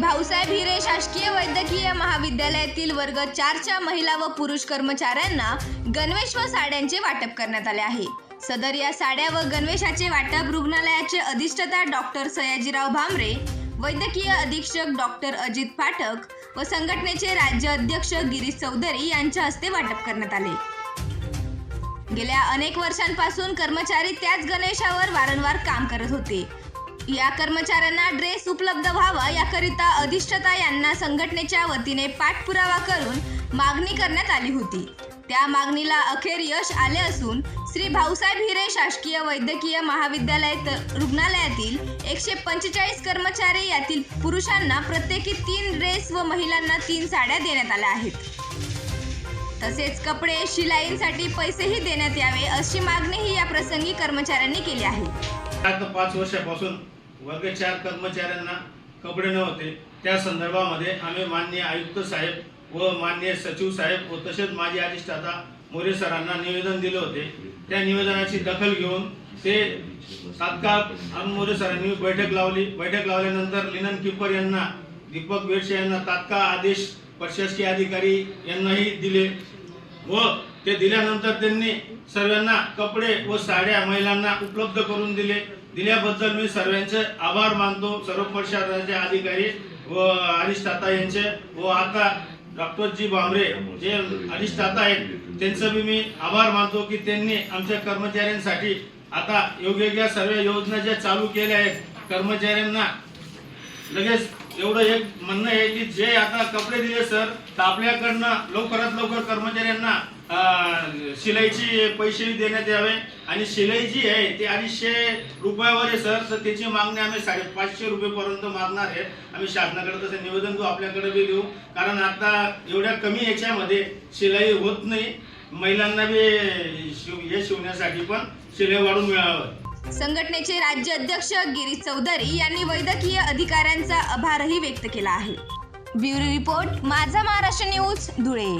भाऊसाहेब हिरे शासकीय वैद्यकीय महाविद्यालयातील वर्ग चारच्या महिला व पुरुष कर्मचाऱ्यांना गणवेश व साड्यांचे वाटप करण्यात आले आहे. सदर या साड्या व गणवेशाचे वाटप रुग्णालयाचे अधिष्ठता डॉक्टर सयाजीराव भामरे वैद्यकीय अधीक्षक डॉक्टर अजित पाठक व संघटनेचे राज्य अध्यक्ष गिरीश चौधरी यांच्या हस्ते वाटप करण्यात आले. गेल्या अनेक वर्षांपासून कर्मचारी त्याच गणेशावर वारंवार काम करत होते. या कर्मचाऱ्यांना ड्रेस उपलब्ध व्हावा याकरिता अधिष्ठता यांना संघटनेच्या वतीने पाठपुरावा करून मागणी करण्यात आली होती. त्या मागणीला अखेर यश आले असून श्री भाऊसाहेब हिरे शासकीय वैद्यकीय महाविद्यालय रुग्णालयातील एकशे पंचेचाळीस कर्मचारी यातील पुरुषांना प्रत्येकी तीन ड्रेस व महिलांना तीन साड्या देण्यात आल्या आहेत. तसेच कपडे शिलाईंसाठी पैसेही देण्यात यावे अशी मागणीही या प्रसंगी कर्मचाऱ्यांनी केली आहे. पाच वर्षापासून वर्ग चार कर्मचाऱ्यांना कपडे नव्हते. त्या संदर्भामध्ये आम्ही माननीय आयुक्त साहेब व माननीय सचिव साहेब व तसेच माजी अधिष्ठाता मोरे सरांना निवेदन दिले होते. त्या निवेदनाची दखल घेऊन ते तात्काळ मोरे सरांनी बैठक लावली. बैठक लावल्यानंतर लिनन किपर यांना दीपक बेडशे यांना तात्काळ आदेश प्रशासकीय अधिकारी यांनाही दिले व ते दिल्यानंतर त्यांनी सर्वांना कपडे व साड्या महिलांना उपलब्ध करून दिले. दिल्याबद्दल मी सर्वांचे आभार मानतो. सर्व प्रशासनाचे अधिकारी व अधिष्ठाता यांचे व आता डॉक्टर जी भामरे जे अधिष्ठाता आहेत त्यांचं बी मी आभार मानतो की त्यांनी आमच्या कर्मचाऱ्यांसाठी आता योग्य सर्व योजना ज्या चालू केल्या आहेत कर्मचाऱ्यांना लगेच एवढं एक म्हणणं आहे की जे आता कपडे दिले सर तर आपल्याकडनं लवकरात लवकर कर्मचाऱ्यांना शिलाईची पैसे देण्यात यावे आणि शिलाई जी आहे ती अडीचशे रुपयावर आहे सर. तर त्याची मागणी आम्ही साडेपाचशे रुपयेपर्यंत मागणार आहे. आम्ही शासनाकडे तसं निवेदन देऊ आपल्याकडे बी देऊ. कारण आता एवढ्या कमी याच्यामध्ये शिलाई होत नाही. महिलांना बी शिव हे शिवण्यासाठी पण शिलाई वाढून मिळावं. संघटनेचे राज्य अध्यक्ष गिरीश चौधरी यांनी वैद्यकीय अधिकाऱ्यांचा आभारही व्यक्त केला आहे. ब्युरो रिपोर्ट माझा महाराष्ट्र न्यूज धुळे.